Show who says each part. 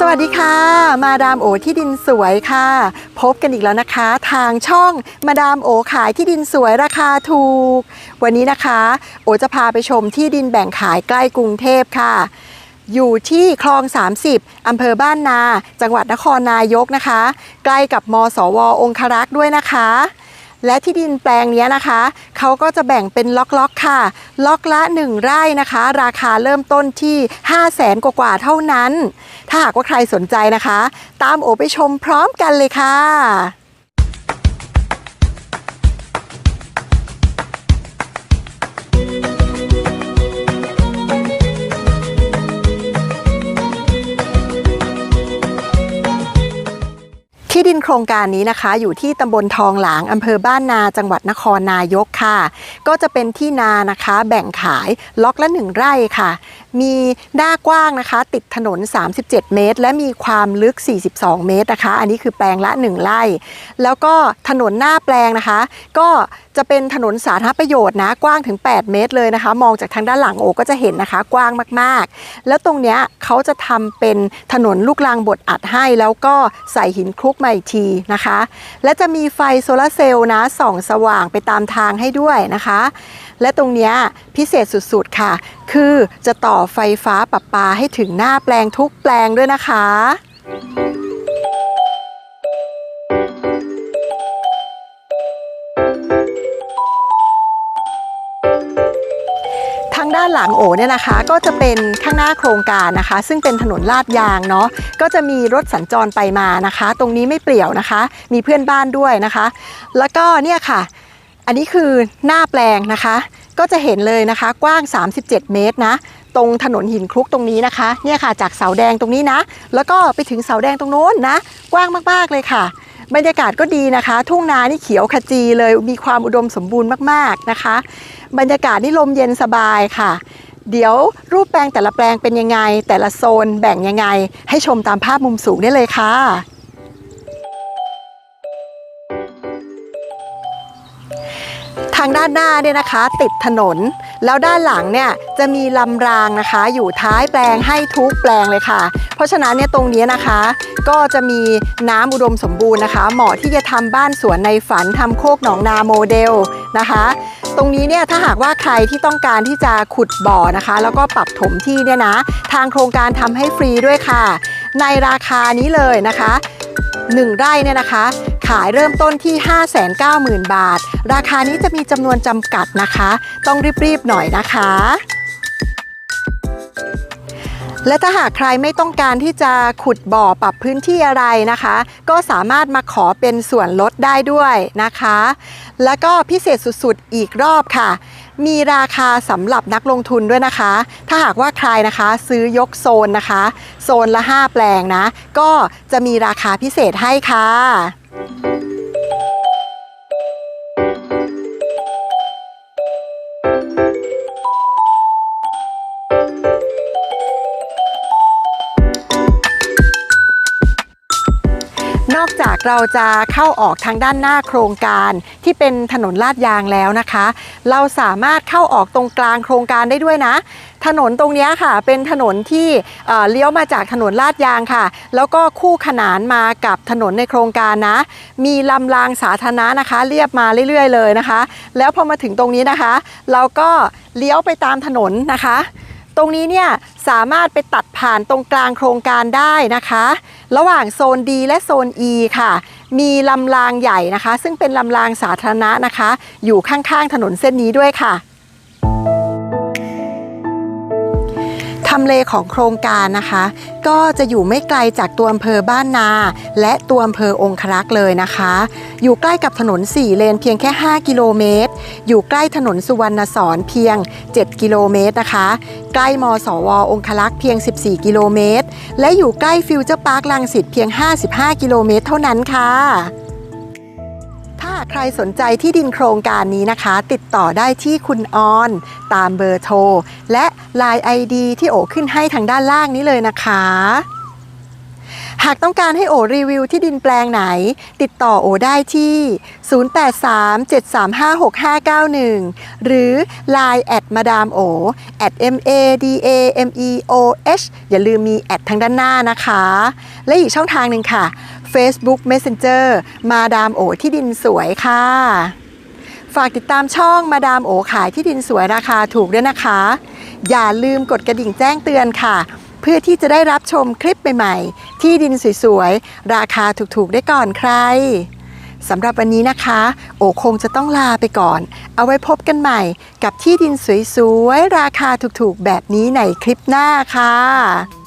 Speaker 1: สวัสดีค่ะ มาดามโอที่ดินสวยค่ะ พบกันอีกแล้วนะคะ ทางช่องมาดามโอขายที่ดินสวยราคาถูก วันนี้นะคะ โอจะพาไปชมที่ดินแบ่งขายใกล้กรุงเทพค่ะ อยู่ที่คลอง 30 อำเภอบ้านนา จังหวัดนครนายกนะคะ ใกล้กับมสว องครักษ์ด้วยนะคะ และที่ดินแปลงนี้นะคะเขาก็จะแบ่งเป็นล็อกๆค่ะ ล็อกละ 1 ไร่นะคะ ราคาเริ่มต้นที่ 5 0 0แสนกว่าๆเท่านั้น ถ้าหากว่าใครสนใจนะคะ ตามโอไปชมพร้อมกันเลยค่ะ ที่ดินโครงการนี้นะคะ อยู่ที่ตำบลทองหลางอำเภอบ้านนาจังหวัดนครนายกค่ะ ก็จะเป็นที่นานะคะ แบ่งขายล็อกละหนึ่งไร่ค่ะมีหน้ากว้างนะคะ ติดถนน 37 เมตร และมีความลึก 42 เมตรนะคะ อันนี้คือแปลงละ 1 ไร่ แล้วก็ถนนหน้าแปลงนะคะ ก็จะเป็นถนนสาธารณประโยชน์นะกว้างถึง 8 เมตรเลยนะคะ มองจากทางด้านหลังโอก็จะเห็นนะคะ กว้างมากๆ แล้วตรงเนี้ยเขาจะทำเป็นถนนลูกรังบดอัดให้ แล้วก็ใส่หินคลุกมาอีกทีนะคะ และจะมีไฟโซลาร์เซลล์นะส่องสว่างไปตามทางให้ด้วยนะคะ และตรงเนี้ยพิเศษสุดๆค่ะ คือจะต่ออไฟฟ้าประปาให้ถึงหน้าแปลงทุกแปลงด้วยนะคะ ทางด้านหลังโอเนี่ยนะคะ ก็จะเป็นข้างหน้าโครงการนะคะ ซึ่งเป็นถนนลาดยางเนาะก็จะมีรถสัญจรไปมานะคะ ตรงนี้ไม่เปลี่ยวนะคะ มีเพื่อนบ้านด้วยนะคะ แล้วก็เนี่ยค่ะ อันนี้คือหน้าแปลงนะคะก็จะเห็นเลยนะคะกว้าง 37 เมตรนะ ตรงถนนหินคลุกตรงนี้นะคะ เนี่ยค่ะจากเสาแดงตรงนี้นะ แล้วก็ไปถึงเสาแดงตรงโน้นนะ กว้างมากๆเลยค่ะ บรรยากาศก็ดีนะคะ ทุ่งนานี่เขียวขจีเลยมีความอุดมสมบูรณ์มากๆนะคะ บรรยากาศนี่ลมเย็นสบายค่ะ เดี๋ยวรูปแปลงแต่ละแปลงเป็นยังไง แต่ละโซนแบ่งยังไง ให้ชมตามภาพมุมสูงได้เลยค่ะทางด้านหน้าเนี่ยนะคะ ติดถนน แล้วด้านหลังเนี่ยจะมีลำรางนะคะ อยู่ท้ายแปลงให้ทุกแปลงเลยค่ะ เพราะฉะนั้นเนี่ยตรงนี้นะคะ ก็จะมีน้ำอุดมสมบูรณ์นะคะ เหมาะที่จะทำบ้านสวนในฝันทำโคกหนองนาโมเดลนะคะ ตรงนี้เนี่ยถ้าหากว่าใครที่ต้องการที่จะขุดบ่อนะคะ แล้วก็ปรับถมที่เนี่ยนะ ทางโครงการทำให้ฟรีด้วยค่ะ ในราคานี้เลยนะคะ 1 ไร่เนี่ยนะคะ ขายเริ่มต้นที่ 590,000 บาท ราคานี้จะมีจำนวนจำกัดนะคะ ต้องรีบๆหน่อยนะคะและถ้าหากใครไม่ต้องการที่จะขุดบ่อปรับพื้นที่อะไรนะคะ ก็สามารถมาขอเป็นส่วนลดได้ด้วยนะคะ แล้วก็พิเศษสุดๆอีกรอบค่ะ มีราคาสำหรับนักลงทุนด้วยนะคะ ถ้าหากว่าใครนะคะซื้อยกโซนนะคะ โซนละ 5 แปลงนะ ก็จะมีราคาพิเศษให้ค่ะ นอกจากเราจะเข้าออกทางด้านหน้าโครงการที่เป็นถนนลาดยางแล้วนะคะ เราสามารถเข้าออกตรงกลางโครงการได้ด้วยนะ ถนนตรงนี้ค่ะ เป็นถนนที่เอ่อเลี้ยวมาจากถนนลาดยางค่ะ แล้วก็คู่ขนานมากับถนนในโครงการนะ มีลำรางสาธารณะนะคะ เรียบมาเรื่อยๆ เลยนะคะ แล้วพอมาถึงตรงนี้นะคะ เราก็เลี้ยวไปตามถนนนะคะ ตรงนี้เนี่ยสามารถไปตัดผ่านตรงกลางโครงการได้นะคะ ระหว่างโซน D และโซน E ค่ะ มีลำรางใหญ่นะคะ ซึ่งเป็นลำรางสาธารณะนะคะ อยู่ข้างๆถนนเส้นนี้ด้วยค่ะ ทำเลของโครงการนะคะ ก็จะอยู่ไม่ไกลจากตัวอำเภอบ้านนา และตัวอำเภอองครักษ์เลยนะคะ อยู่ใกล้กับถนน 4 เลนเพียงแค่ 5 กิโลเมตร อยู่ใกล้ถนนสุวรรณสอนเพียง 7 กิโลเมตรนะคะ ใกล้มสว องคลักษ์เพียง 14 กิโลเมตร และอยู่ใกล้ฟิวเจอร์พาร์คลังสิตเพียง 55 กิโลเมตรเท่านั้นค่ะ ถ้าใครสนใจที่ดินโครงการนี้นะคะ ติดต่อได้ที่คุณออน ตามเบอร์โทร และ Line ID ที่โอขึ้นให้ทางด้านล่างนี้เลยนะคะ หากต้องการให้โอรีวิวที่ดินแปลงไหน ติดต่อโอได้ที่ 0837356591 หรือ Line แอดมาดามโอ at m a d a m e o h อย่าลืมมีแอดทางด้านหน้านะคะ และอีกช่องทางหนึ่งค่ะ Facebook Messenger มาดามโอที่ดินสวยค่ะ ฝากติดตามช่องมาดามโอขายที่ดินสวยราคาถูกด้วยนะคะ อย่าลืมกดกระดิ่งแจ้งเตือนค่ะ เพื่อที่จะได้รับชมคลิปใหม่ๆ ที่ดินสวยๆ ราคาถูกๆ ได้ก่อนใครสำหรับวันนี้นะคะ โอคงจะต้องลาไปก่อน เอาไว้พบกันใหม่กับที่ดินสวยๆ ราคาถูกๆ แบบนี้ในคลิปหน้าค่ะ